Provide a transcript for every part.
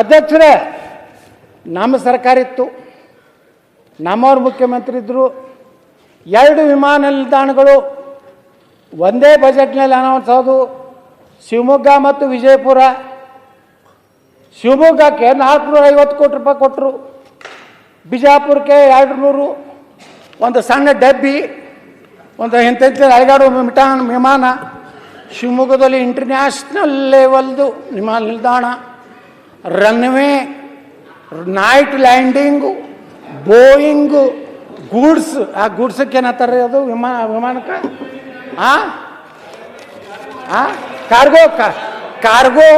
ಅಧ್ಯಕ್ಷರೇ, ನಮ್ಮ ಸರ್ಕಾರ ಇತ್ತು. ನಮ್ಮವ್ರ ಮುಖ್ಯಮಂತ್ರಿ ಇದ್ದರು ಎರಡು ವಿಮಾನ ನಿಲ್ದಾಣಗಳು ಒಂದೇ ಬಜೆಟ್ನಲ್ಲಿ ಅನೌನ್ಸ್ ಆದವು. ಶಿವಮೊಗ್ಗ ಮತ್ತು ವಿಜಯಪುರ. ಶಿವಮೊಗ್ಗಕ್ಕೆ ನಾಲ್ಕುನೂರ ಐವತ್ತು ಕೋಟಿ ರೂಪಾಯಿ ಕೊಟ್ಟರು ಬಿಜಾಪುರಕ್ಕೆ ಎರಡು ನೂರು ಒಂದು ಸಣ್ಣ ಡಬ್ಬಿ, ಒಂದು ಇಂಥ ಅಳಗಾಡು ಮಿಟಾನ್ ವಿಮಾನ. ಶಿವಮೊಗ್ಗದಲ್ಲಿ ಇಂಟರ್ನ್ಯಾಷನಲ್ ಲೆವೆಲ್ದು ವಿಮಾನ ನಿಲ್ದಾಣ. Runway night landing Boeing goods ಆ ಗೂಡ್ಸಕ್ಕೆ ಏನಂತಾರೆ ಅದು? ವಿಮಾನ, ವಿಮಾನಕ್ಕೆ? ಆ? ಕಾರ್ಗೋ ಕಾರ್ಗೋ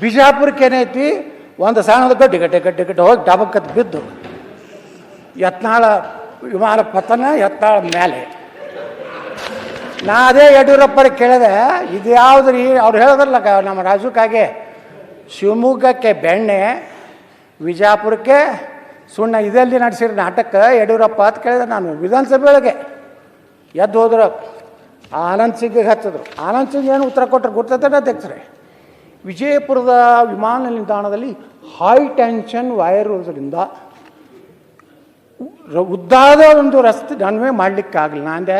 ಬಿಜಾಪುರಕ್ಕೆ ಏನೈತಿ? ಒಂದು ಸಣ್ಣದ ಗಡ್ಡೆ ಗಡ್ಡೆ ಗಡ್ಡೆ ಗಡ್ಡೆ ಹೋಗಿ ಡಬಕ್ಕತ್ ಬಿದ್ದು ಯತ್ನಾಳ ವಿಮಾನ ಪತನ, ಯತ್ನಾಳ ಮೇಲೆ. ನಾ ಅದೇ ಯಡಿಯೂರಪ್ಪರಿಗೆ ಕೇಳಿದೆ ಇದು ಯಾವ್ದು ರೀ ಅವ್ರು ಹೇಳೋದಲ್ಲ ನಮ್ಮ ರಾಜುಕಾಗೆ ಶಿವಮೊಗ್ಗಕ್ಕೆ ಬೆಣ್ಣೆ, ವಿಜಾಪುರಕ್ಕೆ ಸುಣ್ಣ, ಇದೆಲ್ಲಿ ನಡೆಸಿರೋ ನಾಟಕ ಯಡಿಯೂರಪ್ಪ ಅಂತ ಕೇಳಿದೆ ನಾನು ವಿಧಾನಸಭೆ ಒಳಗೆ ಎದ್ದು ಹೋದ್ರು. ಆನಂದ್ ಸಿಂಗ್ಗೆ ಹತ್ತಿದ್ರು ಆನಂದ್ ಸಿಂಗ್ ಏನು ಉತ್ತರ ಕೊಟ್ಟರು ಗೊತ್ತೈತೆ ಅಧ್ಯಕ್ಷರೇ? ವಿಜಯಪುರದ ವಿಮಾನ ನಿಲ್ದಾಣದಲ್ಲಿ ಹೈ ಟೆನ್ಷನ್ ವೈರ್ ಇರೋದ್ರಿಂದ ಉದ್ದಾದ ಒಂದು ರಸ್ತೆ ರನ್ವೇ ಮಾಡಲಿಕ್ಕಾಗಲಿಲ್ಲ. ಅಂದೆ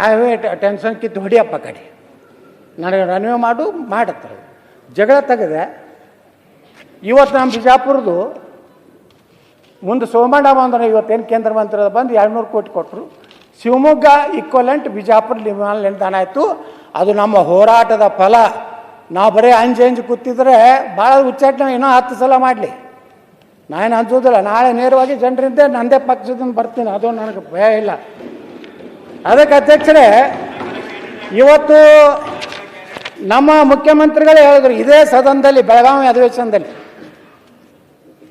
ಹೈವೇ ಟೆನ್ಷನ್ ಕಿತ್ತು ಹೊಡಿಯಪ್ಪ ಕಡೆ. ನನಗೆ ರನ್ವೇ ಮಾಡು ಮಾಡುತ್ತೆ ಜಗಳ ತೆಗೆದೆ. ಇವತ್ತು ನಮ್ಮ ಬಿಜಾಪುರದು ಮುಂದೆ ಸೋಮಣ್ಣ ಬಂದ್ರೆ ಇವತ್ತೇನು ಕೇಂದ್ರ ಮಂತ್ರಿ ಬಂದು ಎರಡು ನೂರು ಕೋಟಿ ಕೊಟ್ಟರು. ಶಿವಮೊಗ್ಗ ಇಕ್ವಲೆಂಟ್ ಬಿಜಾಪುರ ವಿಮಾನ ನಿಲ್ದಾಣ ಆಯಿತು. ಅದು ನಮ್ಮ ಹೋರಾಟದ ಫಲ. ನಾವು ಬರೀ ಅಂಜು ಅಂಜು ಕೂತಿದ್ರೆ ಭಾಳ ಉಚ್ಚಾಟನೆ ಇನ್ನೂ ಹತ್ತು ಸಲ ಮಾಡಲಿ. ನಾನು ಅನ್ಸೋದಿಲ್ಲ ನಾಳೆ ನೇರವಾಗಿ ಜನರಿಂದ ನಂದೇ ಪಕ್ಷದಿಂದ ಬರ್ತೀನಿ. ಅದು ನನಗೆ ಭಯ ಇಲ್ಲ. ಅದಕ್ಕೆ ಅಧ್ಯಕ್ಷರೇ, ಇವತ್ತು ನಮ್ಮ ಮುಖ್ಯಮಂತ್ರಿಗಳೇ ಹೇಳಿದ್ರು, ಇದೇ ಸದನದಲ್ಲಿ, ಬೆಳಗಾವಿ ಅಧಿವೇಶನದಲ್ಲಿ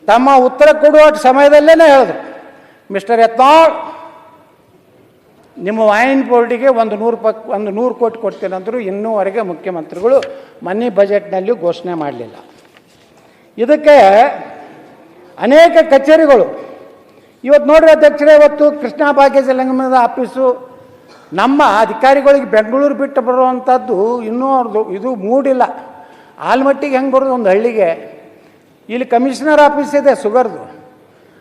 ತಮ್ಮ ಉತ್ತರ ಕೊಡುವ ಸಮಯದಲ್ಲೇ ಹೇಳಿದ್ರು. ಮಿಸ್ಟರ್ ಯತ್ನಾಳ್, ನಿಮ್ಮ ವೈನ್ ಬೋರ್ಡಿಗೆ ಒಂದು ನೂರು ಪಕ್ ಒಂದು ನೂರು ಕೋಟಿ ಕೊಡ್ತೀನಂದ್ರು ಇನ್ನೂವರೆಗೆ ಮುಖ್ಯಮಂತ್ರಿಗಳು ಮನಿ ಬಜೆಟ್ನಲ್ಲಿ ಘೋಷಣೆ ಮಾಡಲಿಲ್ಲ. ಇದಕ್ಕೆ ಅನೇಕ ಕಚೇರಿಗಳು ಇವತ್ತು ನೋಡ್ರಿ ಅಧ್ಯಕ್ಷರೇ, ಇವತ್ತು ಕೃಷ್ಣ ಭಾಗ್ಯ ಸಂಗಮದ ಆಫೀಸು, ನಮ್ಮ ಅಧಿಕಾರಿಗಳಿಗೆ ಬೆಂಗಳೂರು ಬಿಟ್ಟು ಬರುವಂಥದ್ದು ಇನ್ನೂ ಅವ್ರದ್ದು ಇದು ಮೂಡಿಲ್ಲ. ಆಲ್ಮಟ್ಟಿಗೆ ಹೆಂಗೆ ಬರೋದು? ಒಂದು ಹಳ್ಳಿಗೆ ಇಲ್ಲಿ ಕಮಿಷನರ್ ಆಫೀಸ್ ಇದೆ, ಸುಗರ್ದು.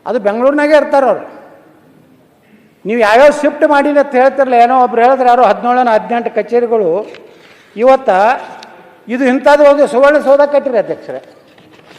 ಅದು ಬೆಂಗಳೂರಿನಾಗೆ ಇರ್ತಾರೆ ಅವರು. ನೀವು ಯಾವ್ಯಾವ ಶಿಫ್ಟ್ ಮಾಡಿಲ್ಲ ಅಂತ ಹೇಳ್ತಿರಲ್ಲ, ಏನೋ ಒಬ್ರು ಹೇಳಿದ್ರೆ ಯಾರೋ ಹದಿನೇಳನ ಹದಿನೆಂಟು ಕಚೇರಿಗಳು. ಇವತ್ತ ಇದು ಇಂಥದ್ದು ಒಂದು ಸುವರ್ಣ ಸೌಧ ಕಟ್ಟಿರಿ ಅಧ್ಯಕ್ಷರೇ.